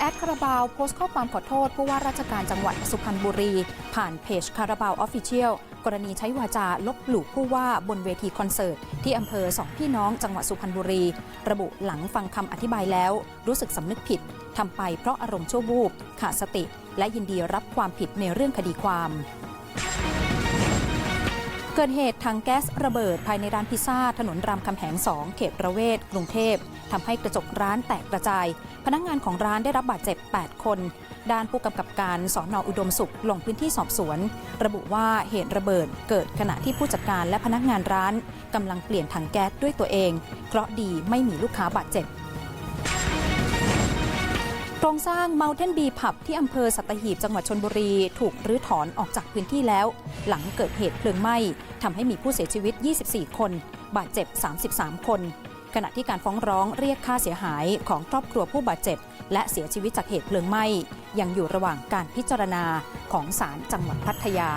แอดคาราบาวโพสต์ข้อความขอโทษผู้ว่าราชการจังหวัดสุพรรณบุรี ผ่านเพจคาราบาวออฟฟิเชียลกรณีใช้วาจาลบหลู่ผู้ว่าบนเวทีคอนเสิร์ต ที่อำเภอสองพี่น้องจังหวัดสุพรรณบุรี ระบุหลังฟังคำอธิบายแล้ว รู้สึกสำนึกผิดทำไปเพราะอารมณ์ชั่ววูบขาดสติ และยินดีรับความผิดในเรื่องคดีความ กิดเหตุถังแก๊สระเบิดภายในร้านพิซซ่า ถนนรามคำแหง 2 เขตประเวศ กรุงเทพทำให้กระจกร้านแตกกระจาย พนักงานของร้านได้รับบาดเจ็บ 8 คน ด้านผู้กำกับการสอนออุดมสุขลงพื้นที่สอบสวน ระบุว่าเหตุระเบิดเกิดขณะที่ผู้จัดการและพนักงานร้านกำลังเปลี่ยนถังแก๊สด้วยตัวเองเคราะดีไม่มีลูกค้าบาดเจ็บ สร้าง Mountain Bee Pub ที่อำเภอสัตหีบจังหวัดชนบุรี ถูกรื้อถอนออกจากพื้นที่แล้ว หลังเกิดเหตุเพลิงไหม้ทำให้มีผู้เสียชีวิต 24 คน บาดเจ็บ 33 คน ขณะที่การฟ้องร้องเรียกค่าเสียหายของครอบครัวผู้บาดเจ็บ และเสียชีวิตจากเหตุเพลิงไหม้ยังอยู่ระหว่างการพิจารณาของศาลจังหวัดพัทยา